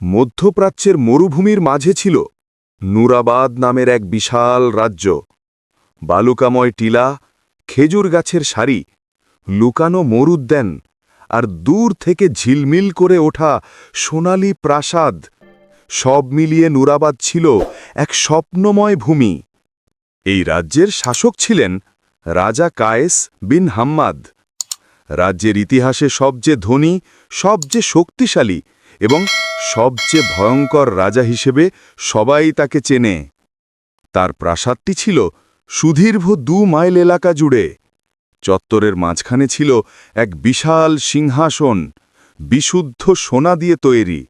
মধ্যপ্রাচ্যের মরুভূমির মাঝে ছিল নুরাবাদ নামের এক বিশাল রাজ্য। বালুকাময় টিলা, খেজুর গাছের সারি, লুকানো মরুদ্যান আর দূর থেকে ঝিলমিল করে ওঠা সোনালি প্রাসাদ, সব মিলিয়ে নুরাবাদ ছিল এক স্বপ্নময় ভূমি। এই রাজ্যের শাসক ছিলেন রাজা কায়েস বিন হাম্মাদ। রাজ্যের ইতিহাসে সবচেয়ে ধনী, সবচেয়ে শক্তিশালী এবং সবচেয়ে ভয়ঙ্কর রাজা হিসেবে সবাই তাকে চেনে। তার প্রাসাদটি ছিল সুদীর্ঘ দু মাইল এলাকা জুড়ে। চত্বরের মাঝখানে ছিল এক বিশাল সিংহাসন, বিশুদ্ধ সোনা দিয়ে তৈরি,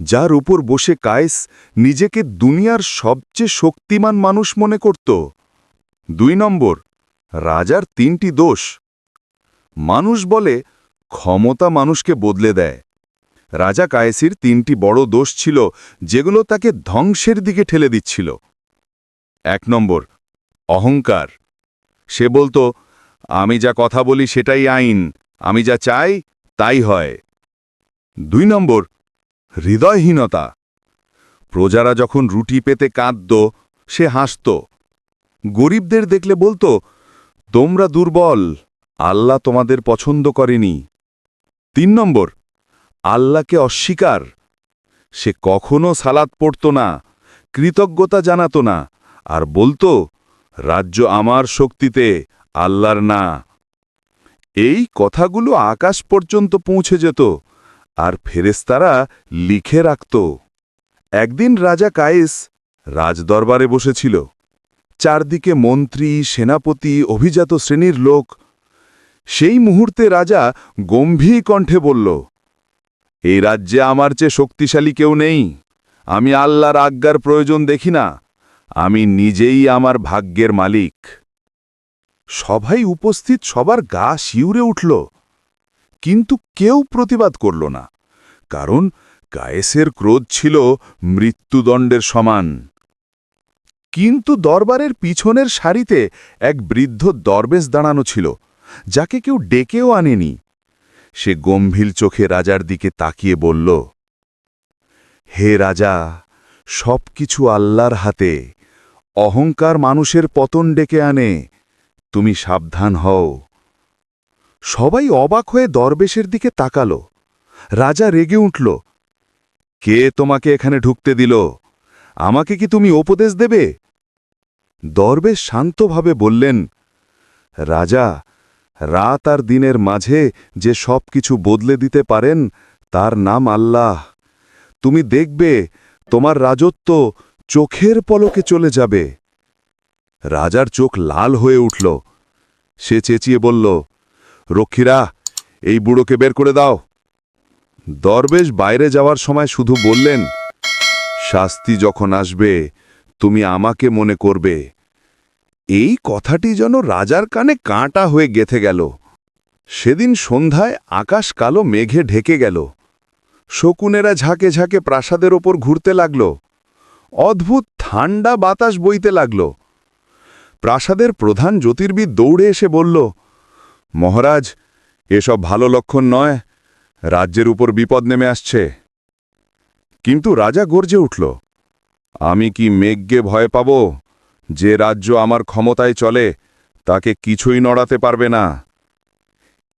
যার উপর বসে কায়েস নিজেকে দুনিয়ার সবচেয়ে শক্তিমান মানুষ মনে করত। দুই নম্বর, রাজার তিনটি দোষ। মানুষ বলে ক্ষমতা মানুষকে বদলে দেয়। রাজা কায়েসির তিনটি বড় দোষ ছিল, যেগুলো তাকে ধ্বংসের দিকে ঠেলে দিচ্ছিল। এক নম্বর, অহংকার। সে বলতো, আমি যা কথা বলি সেটাই আইন, আমি যা চাই তাই হয়। দুই নম্বর, হৃদয়হীনতা। প্রজারা যখন রুটি পেতে কাঁদত, সে হাসত। গরিবদের দেখলে বলতো, তোমরা দুর্বল, আল্লাহ তোমাদের পছন্দ করেনি। তিন নম্বর আল্লাহকে অস্বীকার। সে কখনো সালাত পড়ত না, কৃতজ্ঞতা জানাত না, আর বলতো, রাজ্য আমার শক্তিতে আল্লাহর না। এই কথাগুলো আকাশ পর্যন্ত পৌঁছে যেত, আর ফেরেস্তারা লিখে রাখত। একদিন রাজা কায়েস রাজদরবারে বসেছিল। চারদিকে মন্ত্রী, সেনাপতি, অভিজাত শ্রেণির লোক। সেই মুহূর্তে রাজা গম্ভীর কণ্ঠে বলল এই রাজ্যে আমার চেয়ে শক্তিশালী কেউ নেই। আমি আল্লাহর আজ্ঞার প্রয়োজন দেখি না। আমি নিজেই আমার ভাগ্যের মালিক। সভাই উপস্থিত সবার গা শিউরে উঠল। কিন্তু কেউ প্রতিবাদ করল না, কারণ কায়েসের ক্রোধ ছিল মৃত্যুদণ্ডের সমান। কিন্তু দরবারের পিছনের সারিতে এক বৃদ্ধ দরবেশ দাঁড়ানো ছিল, যাকে কেউ ডেকেও আনেনি। সে গম্ভীর চোখে রাজার দিকে তাকিয়ে বলল, হে রাজা সব কিছু আল্লাহর হাতে। অহংকার মানুষের পতন ডেকে আনে। তুমি সাবধান হও। সবাই অবাক হয়ে দরবেশের দিকে তাকালো। রাজা রেগে উঠল, কে তোমাকে এখানে ঢুকতে দিল? আমাকে কি তুমি উপদেশ দেবে? দরবেশ শান্তভাবে বললেন, রাজা রাত আর দিনের মাঝে যে সব কিছু বদলে দিতে পারেন, তার নাম আল্লাহ। তুমি দেখবে, তোমার রাজত্ব চোখের পলকে চলে যাবে। রাজার চোখ লাল হয়ে উঠল। সে চেঁচিয়ে বলল, রক্ষীরা, এই বুড়োকে বের করে দাও। দরবেশ বাইরে যাওয়ার সময় শুধু বললেন, শাস্তি যখন আসবে, তুমি আমাকে মনে করবে। এই কথাটি যেন রাজার কানে কাঁটা হয়ে গেথে গেল। সেদিন সন্ধ্যায় আকাশ কালো মেঘে ঢেকে গেল। শকুনেরা ঝাঁকে ঝাঁকে প্রাসাদের ওপর ঘুরতে লাগল। অদ্ভুত ঠান্ডা বাতাস বইতে লাগল। প্রাসাদের প্রধান জ্যোতির্বিদ দৌড়ে এসে বলল, মহারাজ, এসব ভালো লক্ষণ নয়। রাজ্যের উপর বিপদ নেমে আসছে। কিন্তু রাজা গর্জে উঠল, আমি কি মেঘকে ভয় পাব? যে রাজ্য আমার ক্ষমতায় চলে, তাকে কিছুই নড়াতে পারবে না।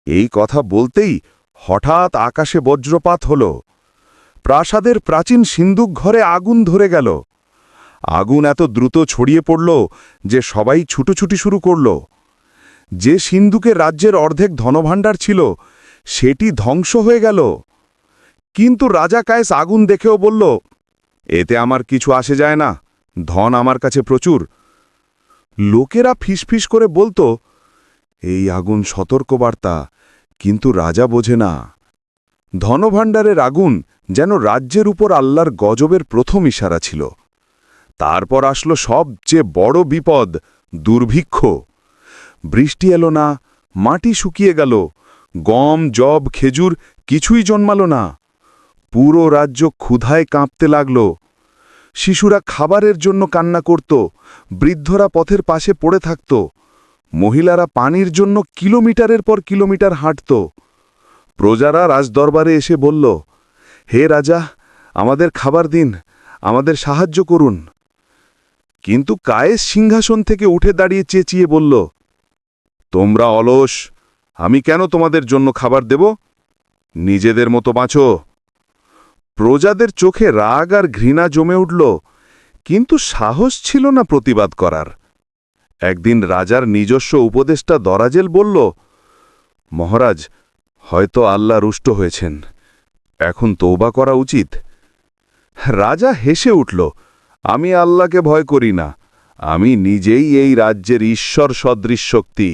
এই কথা বলতেই হঠাৎ আকাশে বজ্রপাত হল। প্রাসাদের প্রাচীন সিন্দুক ঘরে আগুন ধরে গেল। আগুন এত দ্রুত ছড়িয়ে পড়ল যে সবাই ছুটোছুটি শুরু করল। যে সিন্ধুকে রাজ্যের অর্ধেক ধনভাণ্ডার ছিল, সেটি ধ্বংস হয়ে গেল। কিন্তু রাজা কায়েস আগুন দেখেও বলল, এতে আমার কিছু আসে যায় না। ধন আমার কাছে প্রচুর। লোকেরা ফিসফিস করে বলতো, এই আগুন সতর্কবার্তা, কিন্তু রাজা বোঝে না। ধনভাণ্ডারের আগুন যেন রাজ্যের উপর আল্লাহর গজবের প্রথম ইশারা ছিল। তারপর আসলো সবচেয়ে বড় বিপদ, দুর্ভিক্ষ। বৃষ্টি এলো না, মাটি শুকিয়ে গেল, গম, জব, খেজুর কিছুই জন্মালো না। পুরো রাজ্য ক্ষুধায় কাঁপতে লাগল। শিশুরা খাবারের জন্য কান্না করত, বৃদ্ধরা পথের পাশে পড়ে থাকত, মহিলারা পানির জন্য কিলোমিটারের পর কিলোমিটার হাঁটত। প্রজারা রাজদরবারে এসে বলল, হে রাজা, আমাদের খাবার দিন, আমাদের সাহায্য করুন। কিন্তু কায়েস সিংহাসন থেকে উঠে দাঁড়িয়ে চেঁচিয়ে বলল, তোমরা অলস, আমি কেন তোমাদের জন্য খাবার দেব? নিজেদের মতো বাঁচো। প্রজাদের চোখে রাগ আর ঘৃণা জমে উঠল, কিন্তু সাহস ছিল না প্রতিবাদ করার। একদিন রাজার নিজস্ব উপদেষ্টা দরাজেল বলল, মহারাজ, হয়তো আল্লাহ রুষ্ট হয়েছেন। এখন তৌবা করা উচিত। রাজা হেসে উঠল, আমি আল্লাহকে ভয় করি না। আমি নিজেই এই রাজ্যের ঈশ্বর সদৃশ শক্তি।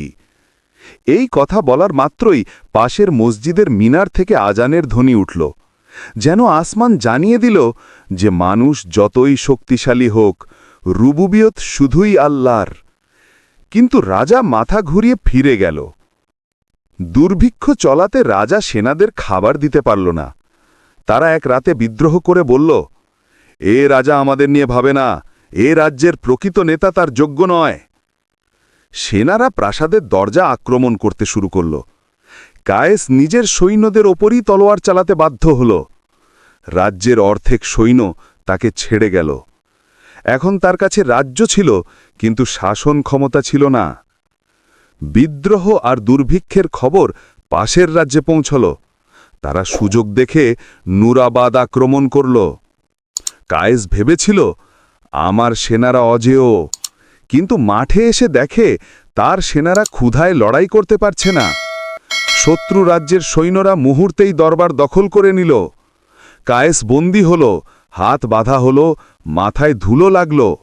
এই কথা বলার মাত্রই পাশের মসজিদের মিনার থেকে আজানের ধ্বনি উঠল। যেন আসমান জানিয়ে দিল যে মানুষ যতই শক্তিশালী হোক, রুবুবিয়ত শুধুই আল্লাহর। কিন্তু রাজা মাথা ঘুরিয়ে ফিরে গেল। দুর্ভিক্ষ চলাতে রাজা সেনাদের খাবার দিতে পারল না। তারা এক রাতে বিদ্রোহ করে বলল, এ রাজা আমাদের নিয়ে ভাবে না, এ রাজ্যের প্রকৃত নেতা তার যোগ্য নয়। সেনারা প্রাসাদের দরজা আক্রমণ করতে শুরু করল। কায়েস নিজের সৈন্যদের ওপরই তলোয়ার চালাতে বাধ্য হল। রাজ্যের অর্ধেক সৈন্য তাকে ছেড়ে গেল। এখন তার কাছে রাজ্য ছিল, কিন্তু শাসন ক্ষমতা ছিল না। বিদ্রোহ আর দুর্ভিক্ষের খবর পাশের রাজ্যে পৌঁছল। তারা সুযোগ দেখে নুরাবাদ আক্রমণ করল। কায়েস ভেবেছিল, আমার সেনারা অজেয়, কিন্তু মাঠে এসে দেখে তার সেনারা ক্ষুধায় লড়াই করতে পারছে না। শত্রু রাজ্যের সৈন্যরা মুহূর্তেই দরবার দখল করে নিল। কায়েস বন্দী হল, হাত বাঁধা হল, মাথায় ধুলো লাগল।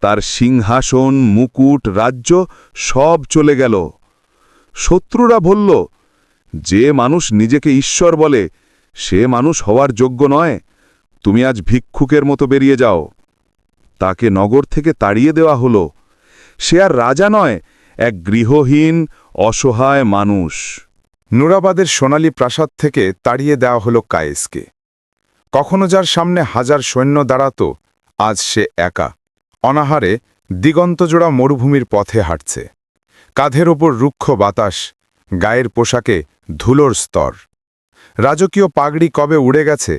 তার সিংহাসন, মুকুট, রাজ্য সব চলে গেল। শত্রুরা বলল, যে মানুষ নিজেকে ঈশ্বর বলে, সে মানুষ হওয়ার যোগ্য নয়। তুমি আজ ভিক্ষুকের মতো বেরিয়ে যাও। তাকে নগর থেকে তাড়িয়ে দেওয়া হল। সে আর রাজা নয়, এক গৃহহীন, অসহায় মানুষ। নুরাবাদের সোনালী প্রাসাদ থেকে তাড়িয়ে দেওয়া হল কায়েসকে। কখনো যার সামনে হাজার সৈন্য দাঁড়াত, আজ সে একা। অনাহারে দিগন্তজোড়া মরুভূমির পথে হাঁটছে। কাঁধের ওপর রুক্ষ বাতাস, গায়ের পোশাকে ধুলোর স্তর। রাজকীয় পাগড়ি কবে উড়ে গেছে,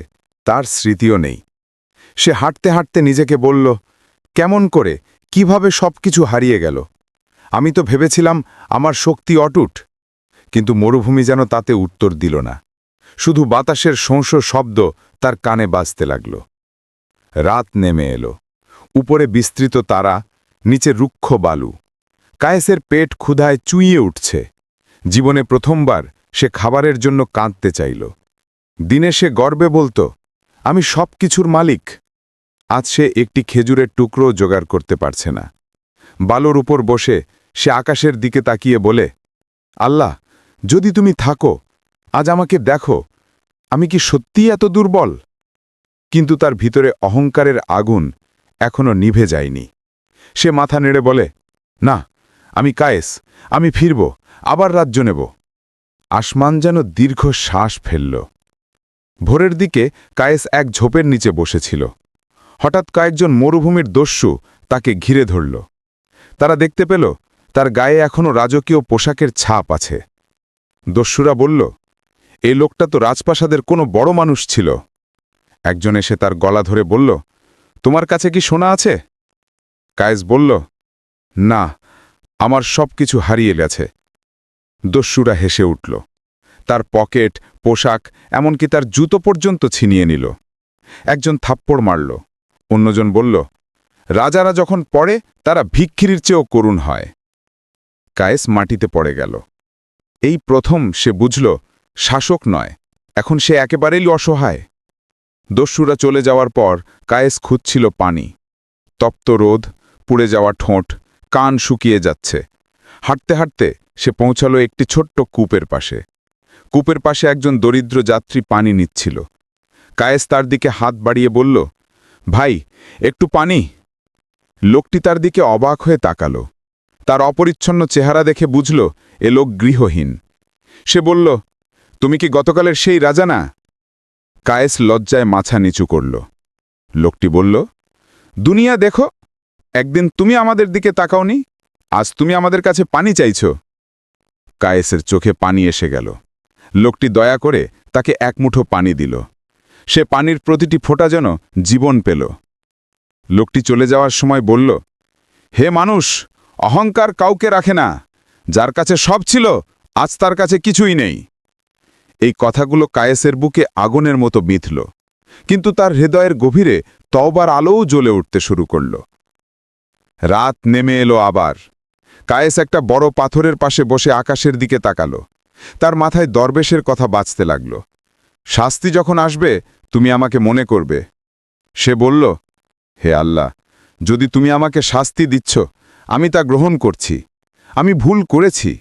তার স্মৃতিও নেই। সে হাঁটতে হাঁটতে নিজেকে বলল, কেমন করে, কীভাবে সবকিছু হারিয়ে গেল? আমি তো ভেবেছিলাম আমার শক্তি অটুট। কিন্তু মরুভূমি যেন তাতে উত্তর দিল না। শুধু বাতাসের শংস শব্দ তার কানে বাজতে লাগল। রাত নেমে এলো। উপরে বিস্তৃত তারা, নিচে রুক্ষ বালু। কায়েসের পেট ক্ষুধায় চুইয়ে উঠছে। জীবনে প্রথমবার সে খাবারের জন্য কাঁদতে চাইল। দিনে সে গর্বে বলতো, আমি সব কিছুর মালিক। আজ সে একটি খেজুরের টুকরো জোগাড় করতে পারছে না। বালোর উপর বসে সে আকাশের দিকে তাকিয়ে বলে, আল্লাহ যদি তুমি থাকো, আজ আমাকে দেখো, আমি কি সত্যিই এত দুর্বল? কিন্তু তার ভিতরে অহংকারের আগুন এখনও নিভে যায়নি। সে মাথা নেড়ে বলে, না, আমি কায়েস, আমি ফিরব, আবার রাজ্য নেব। আসমান যেন দীর্ঘ শ্বাস ফেলল। ভোরের দিকে কায়েস এক ঝোপের নিচে বসেছিল। হঠাৎ কয়েকজন মরুভূমির দস্যু তাকে ঘিরে ধরল। তারা দেখতে পেল, তার গায়ে এখনও রাজকীয় পোশাকের ছাপ আছে। দস্যুরা বলল এই লোকটা তো রাজপ্রাসাদের কোনো বড় মানুষ ছিল। একজন এসে তার গলা ধরে বলল, তোমার কাছে কি সোনা আছে? কায়েস বলল, না, আমার সব কিছু হারিয়ে গেছে। দস্যুরা হেসে উঠল। তার পকেট, পোশাক, এমনকি তার জুতো পর্যন্ত ছিনিয়ে নিল। একজন থাপ্পড় মারল। অন্যজন বলল, রাজারা যখন পড়ে, তারা ভিক্ষিরির চেয়েও করুণ হয়। কায়েস মাটিতে পড়ে গেল। এই প্রথম সে বুঝল, শাসক নয়। এখন সে একেবারেই অসহায়। দস্যুরা চলে যাওয়ার পর কায়েস খুঁজছিল পানি। তপ্ত রোদ, পুড়ে যাওয়া ঠোঁট, কান শুকিয়ে যাচ্ছে। হাঁটতে হাঁটতে সে পৌঁছালো একটি ছোট্ট কূপের পাশে। কূপের পাশে একজন দরিদ্র যাত্রী পানি নিচ্ছিল। কায়েস তার দিকে হাত বাড়িয়ে বলল, ভাই, একটু পানি। লোকটি তার দিকে অবাক হয়ে তাকালো। তার অপরিচ্ছন্ন চেহারা দেখে বুঝল, এ লোক গৃহহীন। সে বলল, তুমি কি গতকালের সেই রাজা না? কায়েস লজ্জায় মাথা নিচু করল। লোকটি বলল, দুনিয়া দেখো, একদিন তুমি আমাদের দিকে তাকাওনি, আজ তুমি আমাদের কাছে পানি চাইছ। কায়েসের চোখে পানি এসে গেল। লোকটি দয়া করে তাকে এক মুঠো পানি দিল। সে পানির প্রতিটি ফোঁটা যেন জীবন পেল। লোকটি চলে যাওয়ার সময় বলল, হে মানুষ অহংকার কাউকে রাখে না। যার কাছে সব ছিল, আজ তার কাছে কিছুই নেই। এই কথাগুলো কায়েসের বুকে আগুনের মতো বিঁধল। কিন্তু তার হৃদয়ের গভীরে তওবার আলোও জ্বলে উঠতে শুরু করল। রাত নেমে এলো আবার। কায়েস একটা বড় পাথরের পাশে বসে আকাশের দিকে তাকালো। তার মাথায় দরবেশের কথা বাঁচতে লাগল। শাস্তি যখন আসবে, তুমি আমাকে মনে করবে। সে বলল, হে আল্লাহ, যদি তুমি আমাকে শাস্তি দিচ্ছ আমি তা গ্রহণ করছি। আমি ভুল করেছি।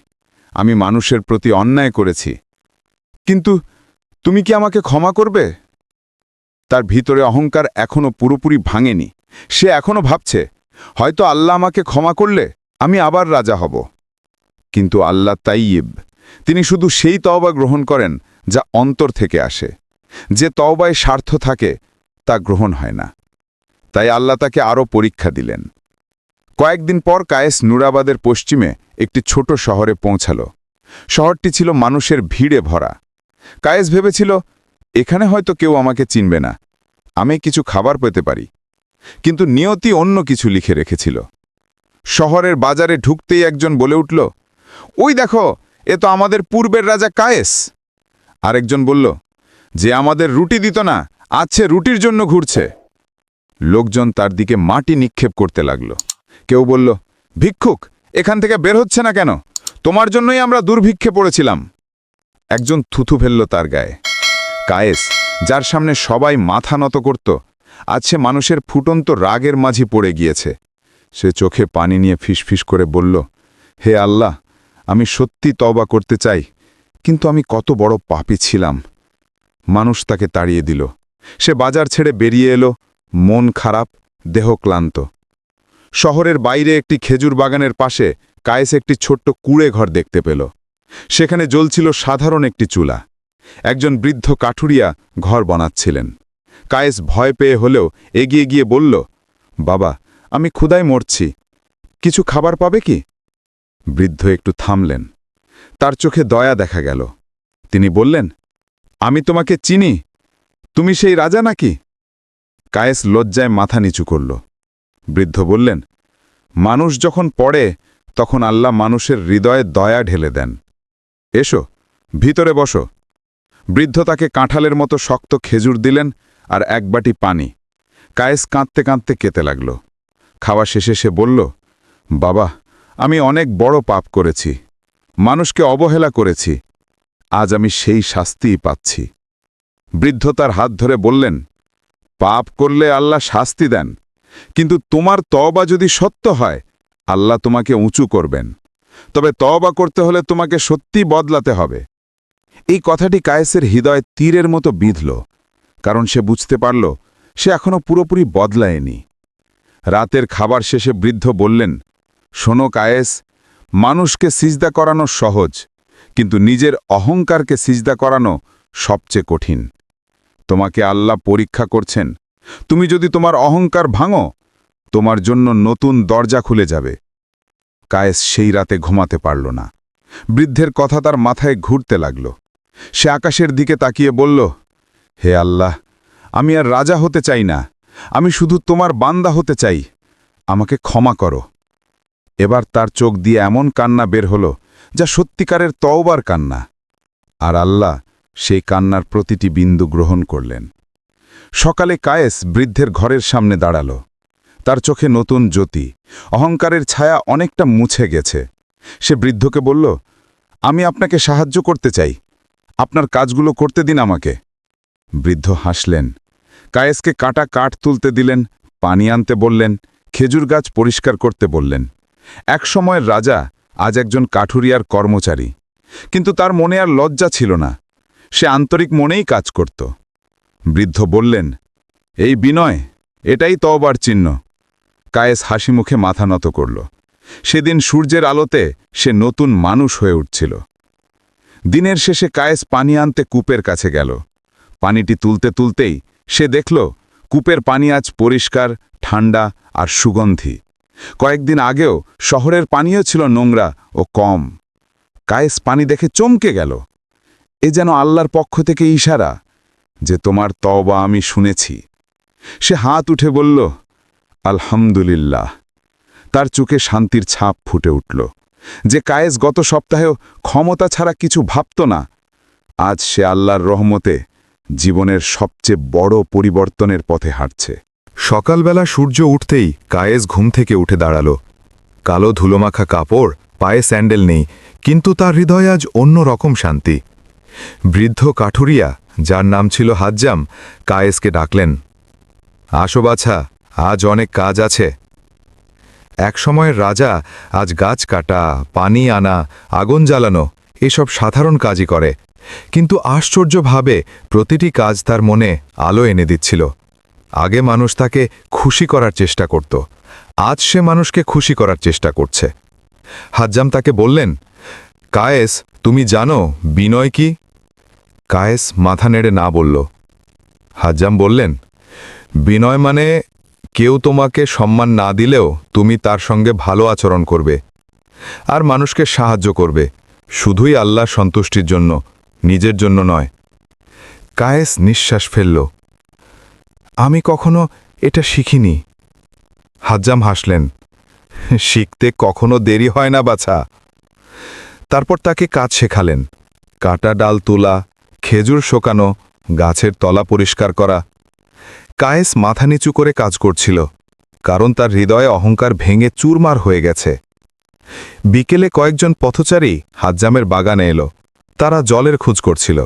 আমি মানুষের প্রতি অন্যায় করেছি। কিন্তু তুমি কি আমাকে ক্ষমা করবে? তার ভিতরে অহংকার এখনও পুরোপুরি ভাঙেনি। সে এখনও ভাবছে, হয়তো আল্লাহ আমাকে ক্ষমা করলে আমি আবার রাজা হব। কিন্তু আল্লাহ তাইয়েব তিনি শুধু সেই তওবা গ্রহণ করেন যা অন্তর থেকে আসে। যে তওবায় স্বার্থ থাকে, তা গ্রহণ হয় না। তাই আল্লাহ তাকে আরও পরীক্ষা দিলেন। কয়েকদিন পর কায়েস নুরাবাদের পশ্চিমে একটি ছোট শহরে পৌঁছাল। শহরটি ছিল মানুষের ভিড়ে ভরা। কায়েস ভেবেছিল, এখানে হয়তো কেউ আমাকে চিনবে না। আমি কিছু খাবার পেতে পারি। কিন্তু নিয়তি অন্য কিছু লিখে রেখেছিল। শহরের বাজারে ঢুকতেই একজন বলে উঠল, ওই দেখো, এ তো আমাদের পূর্বের রাজা কায়েস। আরেকজন বলল, যে আমাদের রুটি দিত না আছে রুটির জন্য ঘুরছে। লোকজন তার দিকে মাটি নিক্ষেপ করতে লাগল। কেউ বলল, ভিক্ষুক, এখান থেকে বের হচ্ছে না কেন? তোমার জন্যই আমরা দুর্ভিক্ষে পড়েছিলাম। একজন থুথু ফেলল তার গায়ে। কায়েস, যার সামনে সবাই মাথা নত করত, আজ সে মানুষের ফুটন্ত রাগের মাঝি পড়ে গিয়েছে। সে চোখে পানি নিয়ে ফিসফিস করে বলল, হে আল্লাহ, আমি সত্যি তবা করতে চাই, কিন্তু আমি কত বড় পাপি ছিলাম। মানুষ তাকে তাড়িয়ে দিল। সে বাজার ছেড়ে বেরিয়ে এলো, মন খারাপ, দেহ ক্লান্ত। শহরের বাইরে একটি খেজুর বাগানের পাশে কায়েস একটি ছোট্ট কুড়ে ঘর দেখতে পেল। সেখানে জ্বলছিল সাধারণ একটি চুলা। একজন বৃদ্ধ কাঠুরিয়া ঘর বানাচ্ছিলেন। কায়েস ভয় পেয়ে হলেও এগিয়ে গিয়ে বলল, বাবা, আমি ক্ষুদায় মরছি। কিছু খাবার পাবে কি? বৃদ্ধ একটু থামলেন। তার চোখে দয়া দেখা গেল। তিনি বললেন, আমি তোমাকে চিনি। তুমি সেই রাজা নাকি? কায়েস লজ্জায় মাথা নিচু করল। বৃদ্ধ বললেন, মানুষ যখন পড়ে, তখন আল্লাহ মানুষের হৃদয়ে দয়া ঢেলে দেন। এসো, ভিতরে বসো। বৃদ্ধ তাকে কাঁঠালের মতো শক্ত খেজুর দিলেন আর এক বাটি পানি। কায়েস কাঁদতে কাঁদতে কেতে লাগল। খাওয়া শেষে সে বলল, বাবা, আমি অনেক বড় পাপ করেছি। মানুষকে অবহেলা করেছি। আজ আমি সেই শাস্তিই পাচ্ছি। বৃদ্ধ তার হাত ধরে বললেন, পাপ করলে আল্লাহ শাস্তি দেন। কিন্তু তোমার তবা যদি সত্য হয়, আল্লাহ তোমাকে উঁচু করবেন। তবে তবা করতে হলে তোমাকে সত্যি বদলাতে হবে। এই কথাটি কায়েসের হৃদয় তীরের মতো বিঁধল, কারণ সে বুঝতে পারল, সে এখনও পুরোপুরি বদলায়নি। রাতের খাবার শেষে বৃদ্ধ বললেন, শোনো কায়েস, মানুষকে সিজদা করানো সহজ, কিন্তু নিজের অহংকারকে সিজদা করানো সবচেয়ে কঠিন। তোমাকে আল্লাহ পরীক্ষা করছেন তুমি যদি তোমার অহংকার ভাঙো, তোমার জন্য নতুন দরজা খুলে যাবে। কায়েস সেই রাতে ঘুমাতে পারল না। বৃদ্ধের কথা তার মাথায় ঘুরতে লাগল। সে আকাশের দিকে তাকিয়ে বলল, হে আল্লাহ, আমি আর রাজা হতে চাই না। আমি শুধু তোমার বান্দা হতে চাই। আমাকে ক্ষমা করো। এবার তার চোখ দিয়ে এমন কান্না বের হল, যা সত্যিকারের তওবার কান্না। আর আল্লাহ সেই কান্নার প্রতিটি বিন্দু গ্রহণ করলেন। সকালে কায়েস বৃদ্ধের ঘরের সামনে দাঁড়াল। তার চোখে নতুন জ্যোতি। অহংকারের ছায়া অনেকটা মুছে গেছে। সে বৃদ্ধকে বলল, আমি আপনাকে সাহায্য করতে চাই। আপনার কাজগুলো করতে দিন আমাকে। বৃদ্ধ হাসলেন। কায়েসকে কাটা কাঠ তুলতে দিলেন, পানি আনতে বললেন, খেজুর গাছ পরিষ্কার করতে বললেন। এক সময়ের রাজা আজ একজন কাঠুরিয়ার কর্মচারী। কিন্তু তার মনে আর লজ্জা ছিল না। সে আন্তরিক মনেই কাজ করত। বৃদ্ধ বললেন, এই বিনয়, এটাই তওবার চিহ্ন। কায়েস হাসি মুখে মাথা নত করল। সেদিন সূর্যের আলোতে সে নতুন মানুষ হয়ে উঠছিল। দিনের শেষে কায়েস পানি আনতে কূপের কাছে গেল। পানিটি তুলতে তুলতেই সে দেখল, কূপের পানি আজ পরিষ্কার ঠান্ডা আর সুগন্ধি। কয়েকদিন আগেও শহরের পানীয় ছিল নোংরা ও কম। কায়েস পানি দেখে চমকে গেল। এ যেন আল্লাহর পক্ষ থেকে ইশারা যে তোমার তওবা আমি শুনেছি। সে হাত উঠে বলল, আলহামদুলিল্লাহ। তার চোখে শান্তির ছাপ ফুটে উঠল। যে কায়েস গত সপ্তাহেও ক্ষমতা ছাড়া কিছু ভাবত না, আজ সে আল্লাহর রহমতে জীবনের সবচেয়ে বড় পরিবর্তনের পথে হাঁটছে। সকালবেলা সূর্য উঠতেই কায়েস ঘুম থেকে উঠে দাঁড়াল। কালো ধুলোমাখা কাপড়, পায়ে স্যান্ডেল নেই, কিন্তু তার হৃদয় আজ অন্য রকম শান্তি। বৃদ্ধ কাঠুরিয়া যার নাম ছিল হাজ্জাম, কায়েসকে ডাকলেন, আসো বাছা, আজ অনেক কাজ আছে। একসময়ের রাজা আজ গাছ কাটা, পানি আনা, আগুন জ্বালানো, এসব সাধারণ কাজই করে। কিন্তু আশ্চর্যভাবে প্রতিটি কাজ তার মনে আলো এনে দিচ্ছিল। আগে মানুষ তাকে খুশি করার চেষ্টা করত, আজ সে মানুষকে খুশি করার চেষ্টা করছে। হাজ্জাম তাকে বললেন, কায়েস, তুমি জানো, বিনয় কি? কায়েস মাথা নেড়ে না বলল, হাজ্জাম বললেন, বিনয় মানে কেউ তোমাকে সম্মান না দিলেও তুমি তার সঙ্গে ভালো আচরণ করবে আর মানুষকে সাহায্য করবে, শুধুই আল্লাহ সন্তুষ্টির জন্য, নিজের জন্য নয়। কায়েস নিঃশ্বাস ফেলল, আমি কখনো এটা শিখিনি। হাজ্জাম হাসলেন, শিখতে কখনো দেরি হয় না বাছা। তারপর তাকে কাজ শেখালেন, কাটা ডাল তোলা খেজুর শোকানো, গাছের তলা পরিষ্কার করা। কায়েস মাথা নিচু করে কাজ করছিল, কারণ তার হৃদয়ে অহংকার ভেঙে চুরমার হয়ে গেছে। বিকেলে কয়েকজন পথচারী হাজ্জামের বাগানে এলো, তারা জলের খোঁজ করছিল।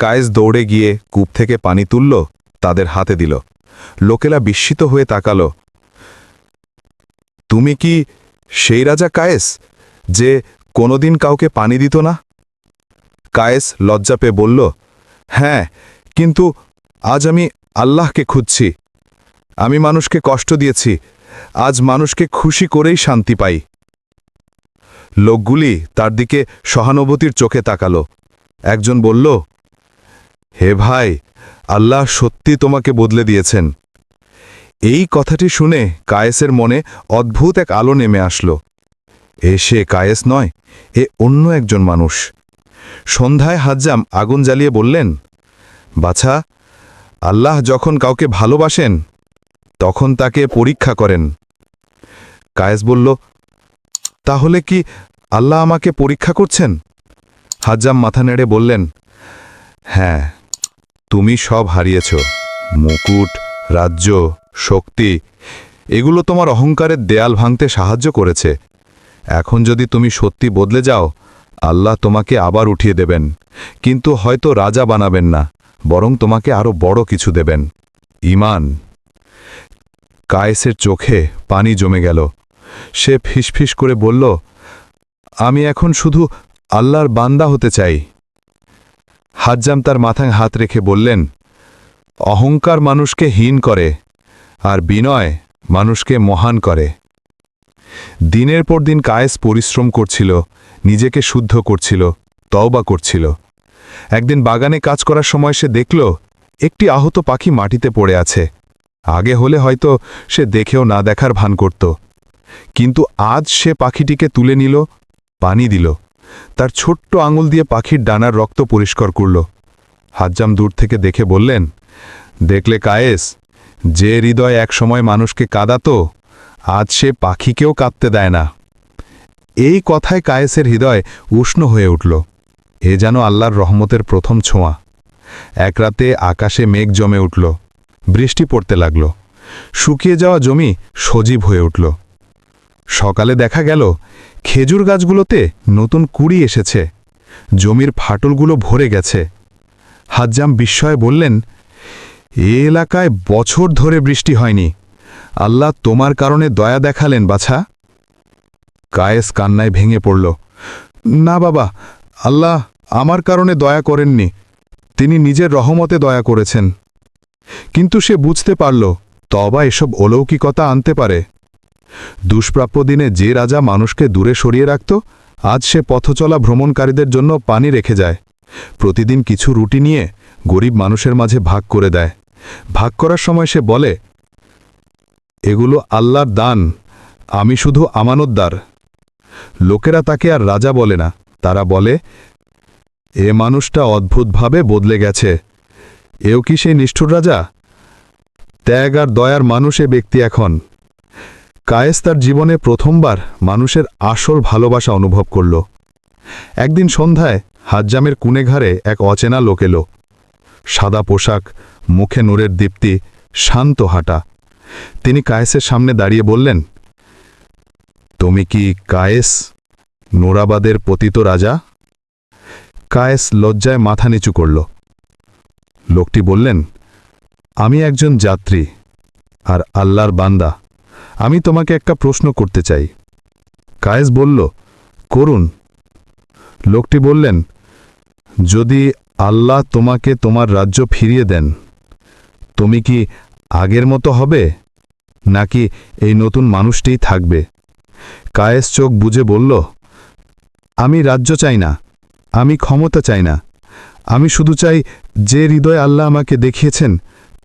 কায়েস দৌড়ে গিয়ে কূপ থেকে পানি তুলল, তাদের হাতে দিল। লোকেরা বিস্মিত হয়ে তাকাল। তুমি কি সেই রাজা কায়েস, যে কোনোদিন কাউকে পানি দিত না? কায়েস লজ্জা পেয়ে বলল হ্যাঁ কিন্তু আজ আমি আল্লাহকে খুঁজছি। আমি মানুষকে কষ্ট দিয়েছি। আজ মানুষকে খুশি করেই শান্তি পাই। লোকগুলি তার দিকে সহানুভূতির চোখে তাকালো। একজন বলল, হে ভাই, আল্লাহ সত্যি তোমাকে বদলে দিয়েছেন। এই কথাটি শুনে কায়েসের মনে অদ্ভুত এক আলো নেমে আসলো। এ সে কায়েস নয়, এ অন্য একজন মানুষ। সন্ধ্যায় হাজ্জাম আগুন জ্বালিয়ে বললেন, বাছা, আল্লাহ যখন কাউকে ভালোবাসেন, তখন তাকে পরীক্ষা করেন। কায়েস বলল, তাহলে কি আল্লাহ আমাকে পরীক্ষা করছেন? হাজ্জাম মাথা নেড়ে বললেন হ্যাঁ তুমি সব হারিয়েছ, মুকুট, রাজ্য, শক্তি, এগুলো তোমার অহংকারের দেয়াল ভাঙতে সাহায্য করেছে। এখন যদি তুমি সত্যি বদলে যাও আল্লাহ তোমাকে আবার উঠিয়ে দেবেন। কিন্তু হয়তো রাজা বানাবেন না, বরং তোমাকে আরও বড় কিছু দেবেন। ইমান। কায়েসের চোখে পানি জমে গেল। সে ফিসফিস করে বলল, আমি এখন শুধু আল্লাহর বান্দা হতে চাই। হাজ্জাম তার মাথায় হাত রেখে বললেন, অহংকার মানুষকে হীন করে, আর বিনয় মানুষকে মহান করে। দিনের পর দিন কায়েস পরিশ্রম করছিল, নিজেকে শুদ্ধ করছিল, তওবা করছিল। একদিন বাগানে কাজ করার সময় সে দেখল, একটি আহত পাখি মাটিতে পড়ে আছে। আগে হলে হয়তো সে দেখেও না দেখার ভান করত। কিন্তু আজ সে পাখিটিকে তুলে নিল, পানি দিল। তার ছোট্ট আঙুল দিয়ে পাখির ডানার রক্ত পরিষ্কার করল। হাজ্জাম দূর থেকে দেখে বললেন, দেখলে কায়েস, যে হৃদয় একসময় মানুষকে কাঁদাতো আজ সে পাখিকেও কাঁদতে দেয় না। এই কথায় কায়েসের হৃদয় উষ্ণ হয়ে উঠল। এ যেন আল্লাহর রহমতের প্রথম ছোঁয়া। এক রাতে আকাশে মেঘ জমে উঠল। বৃষ্টি পড়তে লাগল। শুকিয়ে যাওয়া জমি সজীব হয়ে উঠল। সকালে দেখা গেল, খেজুর গাছগুলোতে নতুন কুড়ি এসেছে। জমির ফাটলগুলো ভরে গেছে। হাজ্জাম বিস্ময়ে বললেন, এ এলাকায় বছর ধরে বৃষ্টি হয়নি। আল্লাহ তোমার কারণে দয়া দেখালেন, বাছা। কায়েস কান্নায় ভেঙে পড়ল। না, বাবা, আল্লাহ আমার কারণে দয়া করেননি। তিনি নিজের রহমতে দয়া করেছেন। কিন্তু সে বুঝতে পারল তবা এসব অলৌকিকতা আনতে পারে। দুষ্প্রাপ্য দিনে যে রাজা মানুষকে দূরে সরিয়ে রাখত, আজ সে পথচলা ভ্রমণকারীদের জন্য পানি রেখে যায়। প্রতিদিন কিছু রুটি নিয়ে গরিব মানুষের মাঝে ভাগ করে দেয়। ভাগ করার সময় সে বলে এগুলো আল্লাহর দান, আমি শুধু আমানতদার। লোকেরা তাকে আর রাজা বলে না, তারা বলে, এ মানুষটা অদ্ভুতভাবে বদলে গেছে। এও কি সেই নিষ্ঠুর রাজা? ত্যাগ আর দয়ার মানুষে ব্যক্তি এখন। কায়েস তার জীবনে প্রথমবার মানুষের আসল ভালোবাসা অনুভব করল। একদিন সন্ধ্যায় হাজ্জামের কুনেঘারে এক অচেনা লোক এলো। সাদা পোশাক, মুখে নূরের দীপ্তি, শান্ত হাঁটা। তিনি কায়েসের সামনে দাঁড়িয়ে বললেন, তুমি কি কায়েস, নোরাবাদের পতিত রাজা? কায়েস লজ্জায় মাথা নিচু করল। লোকটি বললেন, আমি একজন যাত্রী আর আল্লাহর বান্দা। আমি তোমাকে একটা প্রশ্ন করতে চাই। কায়েস বলল, করুন। লোকটি বললেন, যদি আল্লাহ তোমাকে তোমার রাজ্য ফিরিয়ে দেন, তুমি কি আগের মতো হবে? নাকি এই নতুন মানুষটিই থাকবে? কায়েস চোখ বুঝে বলল, আমি রাজ্য চাই না, আমি ক্ষমতা চাই না। আমি শুধু চাই যে হৃদয় আল্লাহ আমাকে দেখিয়েছেন,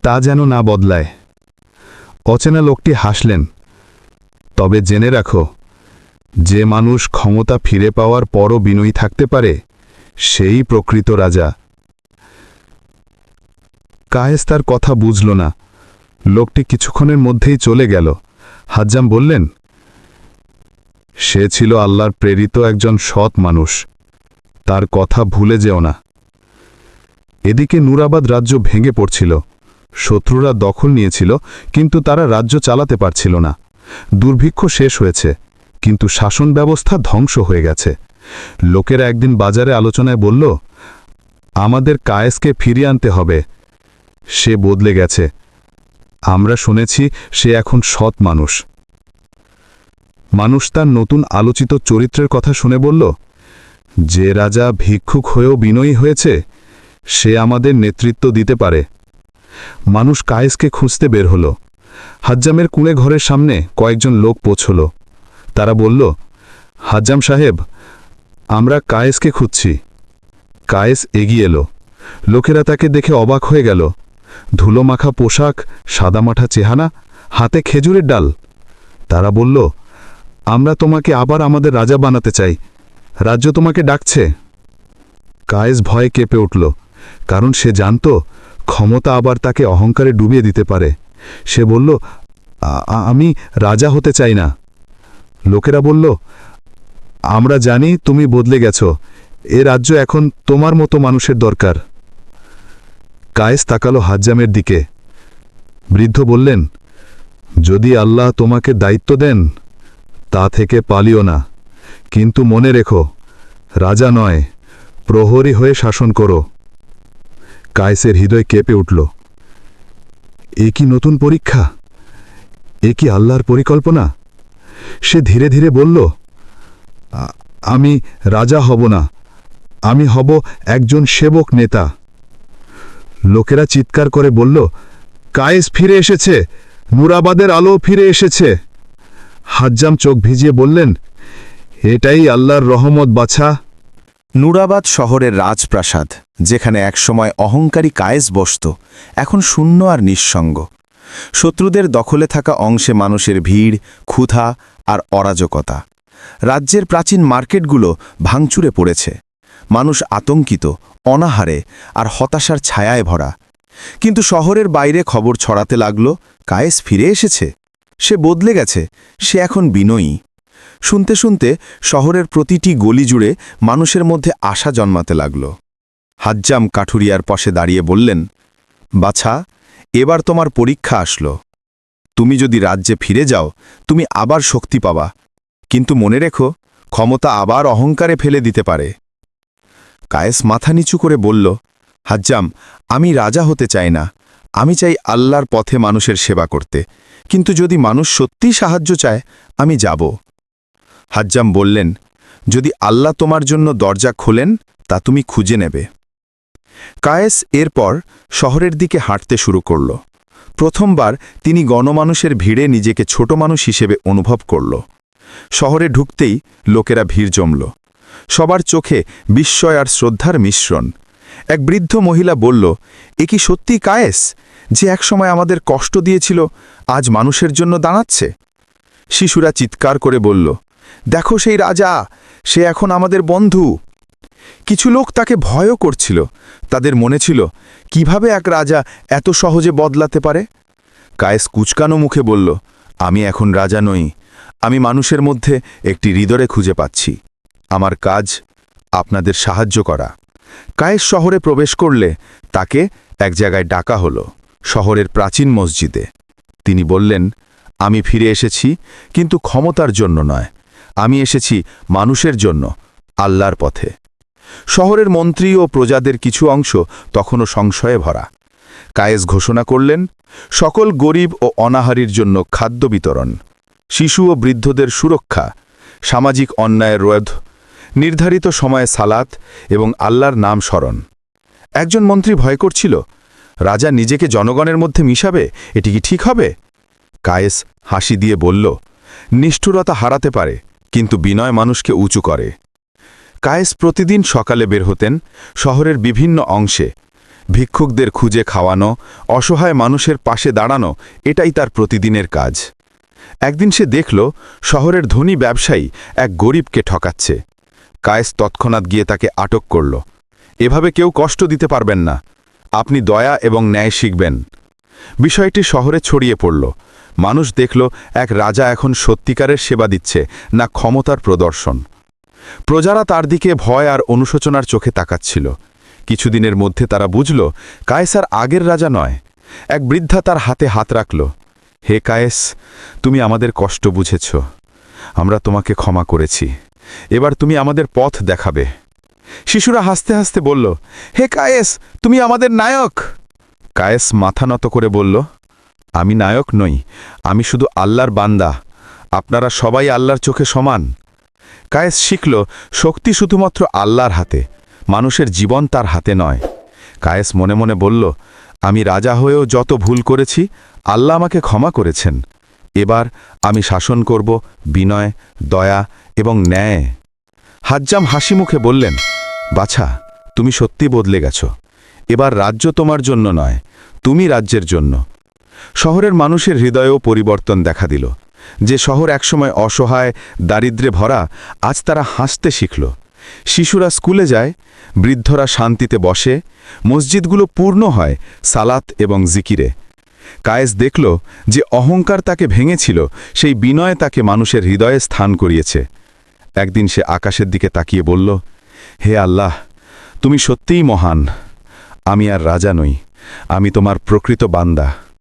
তা যেন না বদলায়। অচেনা লোকটি হাসলেন, তবে জেনে রাখো, যে মানুষ ক্ষমতা ফিরে পাওয়ার পরও বিনয়ী থাকতে পারে, সেই প্রকৃত রাজা। কায়েস তার কথা বুঝল না। লোকটি কিছুক্ষণের মধ্যেই চলে গেল। হাজ্জাম বললেন, সে ছিল আল্লাহর প্রেরিত একজন সৎ মানুষ। তার কথা ভুলে যেও না। এদিকে নুরাবাদ রাজ্য ভেঙে পড়ছিল। শত্রুরা দখল নিয়েছিল, কিন্তু তারা রাজ্য চালাতে পারছিল না। দুর্ভিক্ষ শেষ হয়েছে, কিন্তু শাসন ব্যবস্থা ধ্বংস হয়ে গেছে। লোকেরা একদিন বাজারে আলোচনায় বলল, আমাদের কায়েসকে ফিরিয়ে আনতে হবে। সে বদলে গেছে। আমরা শুনেছি সে এখন সৎ মানুষ। মানুষ তার নতুন আলোচিত চরিত্রের কথা শুনে বলল, যে রাজা ভিক্ষুক হয়েও বিনয়ী হয়েছে, সে আমাদের নেতৃত্ব দিতে পারে। মানুষ কায়েসকে খুঁজতে বের হল। হাজ্জামের কুঁড়ে ঘরের সামনে কয়েকজন লোক পৌঁছল। তারা বলল, হাজ্জাম সাহেব, আমরা কায়েসকে খুঁজছি। কায়েস এগিয়ে এলো। লোকেরা তাকে দেখে অবাক হয়ে গেল। ধুলো মাখা পোশাক, সাদামাঠা চেহারা, হাতে খেজুরের ডাল। তারা বলল, আমরা তোমাকে আবার আমাদের রাজা বানাতে চাই। রাজ্য তোমাকে ডাকছে। কায়েস ভয়ে কেঁপে উঠল, কারণ সে জানত ক্ষমতা আবার তাকে অহংকারে ডুবিয়ে দিতে পারে। সে বলল, "আ- আ- আমি রাজা হতে চাই না। লোকেরা বলল, আমরা জানি তুমি বদলে গেছ। এ রাজ্য এখন তোমার মতো মানুষের দরকার। কায়েস তাকালো হাজ্জামের দিকে। বৃদ্ধ বললেন, যদি আল্লাহ তোমাকে দায়িত্ব দেন, তা থেকে পালিও না। কিন্তু মনে রেখো, রাজা নয়, প্রহরী হয়ে শাসন করো। কায়েসের হৃদয় কেঁপে উঠল। এ কি নতুন পরীক্ষা? এ কি আল্লাহর পরিকল্পনা? সে ধীরে ধীরে বলল আমি রাজা হব না। আমি হব একজন সেবক নেতা। লোকেরা চিৎকার করে বলল, কায়েস ফিরে এসেছে, মুরাবাদের আলো ফিরে এসেছে। হাজ্জাম চোখ ভিজিয়ে বললেন, এটাই আল্লাহর রহমত, বাছা। নুরাবাদ শহরের রাজপ্রাসাদ, যেখানে একসময় অহংকারী কায়েস বসত, এখন শূন্য আর নিঃসঙ্গ। শত্রুদের দখলে থাকা অংশে মানুষের ভিড়, ক্ষুধা আর অরাজকতা। রাজ্যের প্রাচীন মার্কেটগুলো ভাঙচুরে পড়েছে। মানুষ আতঙ্কিত, অনাহারে আর হতাশার ছায়ায় ভরা। কিন্তু শহরের বাইরে খবর ছড়াতে লাগল, কায়েস ফিরে এসেছে। সে বদলে গেছে, সে এখন বিনয়ী। শুনতে শুনতে শহরের প্রতিটি গলি জুড়ে মানুষের মধ্যে আশা জন্মাতে লাগল। হাজ্জাম কাঠুরিয়ার পাশে দাঁড়িয়ে বললেন, বাছা, এবার তোমার পরীক্ষা আসলো। তুমি যদি রাজ্যে ফিরে যাও, তুমি আবার শক্তি পাবা। কিন্তু মনে রেখো, ক্ষমতা আবার অহংকারে ফেলে দিতে পারে। কায়েস মাথা নিচু করে বলল, হাজ্জাম, আমি রাজা হতে চাই না। আমি চাই আল্লাহর পথে মানুষের সেবা করতে। কিন্তু যদি মানুষ সত্যিই সাহায্য চায়, আমি যাব। হাজ্জাম বললেন, যদি আল্লাহ তোমার জন্য দরজা খোলেন, তা তুমি খুঁজে নেবে। কায়েস এরপর শহরের দিকে হাঁটতে শুরু করল। প্রথমবার তিনি গণমানুষের ভিড়ে নিজেকে ছোট মানুষ হিসেবে অনুভব করল। শহরে ঢুকতেই লোকেরা ভিড় জমল। সবার চোখে বিস্ময় আর শ্রদ্ধার মিশ্রণ। এক বৃদ্ধ মহিলা বলল, এ কি সত্যি কায়েস যে একসময় আমাদের কষ্ট দিয়েছিল, আজ মানুষের জন্য দাঁড়াচ্ছে শিশুরা চিৎকার করে বলল, দেখো সেই রাজা, সে এখন আমাদের বন্ধু। কিছু লোক তাকে ভয়ও করছিল। তাদের মনে ছিল, কীভাবে এক রাজা এত সহজে বদলাতে পারে? কায়েস কুচকানো মুখে বলল, আমি এখন রাজা নই, আমি মানুষের মধ্যে একটি হৃদয়ে খুঁজে পাচ্ছি। আমার কাজ আপনাদের সাহায্য করা। কায়েস শহরে প্রবেশ করলে তাকে এক জায়গায় ডাকা হলো, শহরের প্রাচীন মসজিদে। তিনি বললেন, আমি ফিরে এসেছি, কিন্তু ক্ষমতার জন্য নয়। আমি এসেছি মানুষের জন্য, আল্লাহর পথে। শহরের মন্ত্রী ও প্রজাদের কিছু অংশ তখনও সংশয়ে ভরা। কায়েস ঘোষণা করলেন, সকল গরিব ও অনাহারীর জন্য খাদ্য বিতরণ, শিশু ও বৃদ্ধদের সুরক্ষা, সামাজিক অন্যায়ের রোধ নির্ধারিত সময়ে সালাত এবং আল্লাহর নাম স্মরণ। একজন মন্ত্রী ভয় করছিল, রাজা নিজেকে জনগণের মধ্যে মিশাবে, এটি কি ঠিক হবে? কায়েস হাসি দিয়ে বলল, নিষ্ঠুরতা হারাতে পারে, কিন্তু বিনয় মানুষকে উঁচু করে। কায়েস প্রতিদিন সকালে বের হতেন শহরের বিভিন্ন অংশে, ভিক্ষুকদের খুঁজে খাওয়ানো, অসহায় মানুষের পাশে দাঁড়ানো, এটাই তার প্রতিদিনের কাজ। একদিন সে দেখল, শহরের ধনী ব্যবসায়ী এক গরিবকে ঠকাচ্ছে। কায়েস তৎক্ষণাৎ গিয়ে তাকে আটক করল। এভাবে কেউ কষ্ট দিতে পারবেন না। আপনি দয়া এবং ন্যায় শিখবেন। বিষয়টি শহরে ছড়িয়ে পড়ল। মানুষ দেখল, এক রাজা এখন সত্যিকারের সেবা দিচ্ছে, না ক্ষমতার প্রদর্শন। প্রজারা তার দিকে ভয় আর অনুশোচনার চোখে তাকাচ্ছিল। কিছুদিনের মধ্যে তারা বুঝল, কায়েসার আগের রাজা নয়। এক বৃদ্ধা তার হাতে হাত রাখল। হে কায়েস, তুমি আমাদের কষ্ট বুঝেছ। আমরা তোমাকে ক্ষমা করেছি। এবার তুমি আমাদের পথ দেখাবে। শিশুরা হাসতে হাসতে বলল, হে কায়েস, তুমি আমাদের নায়ক! কায়েস মাথা নত করে বলল, আমি নায়ক নই, আমি শুধু আল্লাহর বান্দা। আপনারা সবাই আল্লাহর চোখে সমান। কায়েস শিখল, শক্তি শুধুমাত্র আল্লাহর হাতে, মানুষের জীবন তার হাতে নয়। কায়েস মনে মনে বলল, আমি রাজা হয়েও যত ভুল করেছি, আল্লাহ আমাকে ক্ষমা করেছেন। এবার আমি শাসন করব, বিনয়, দয়া এবং ন্যায়। হাজ্জাম হাসি মুখে বললেন, বাছা, তুমি সত্যি বদলে গেছ। এবার রাজ্য তোমার জন্য নয়, তুমি রাজ্যের জন্য। শহরের মানুষের হৃদয়েও পরিবর্তন দেখা দিল। যে শহর একসময় অসহায় দারিদ্রে ভরা, আজ তারা হাসতে শিখল। শিশুরা স্কুলে যায়, বৃদ্ধরা শান্তিতে বসে, মসজিদগুলো পূর্ণ হয় সালাত এবং জিকিরে। কায়েস দেখল যে অহংকার তাকে ভেঙেছিল, সেই বিনয় তাকে মানুষের হৃদয়ে স্থান করিয়েছে। একদিন সে আকাশের দিকে তাকিয়ে বলল, হে আল্লাহ, তুমি সত্যিই মহান। আমি আর রাজা নই, আমি তোমার প্রকৃত বান্দা।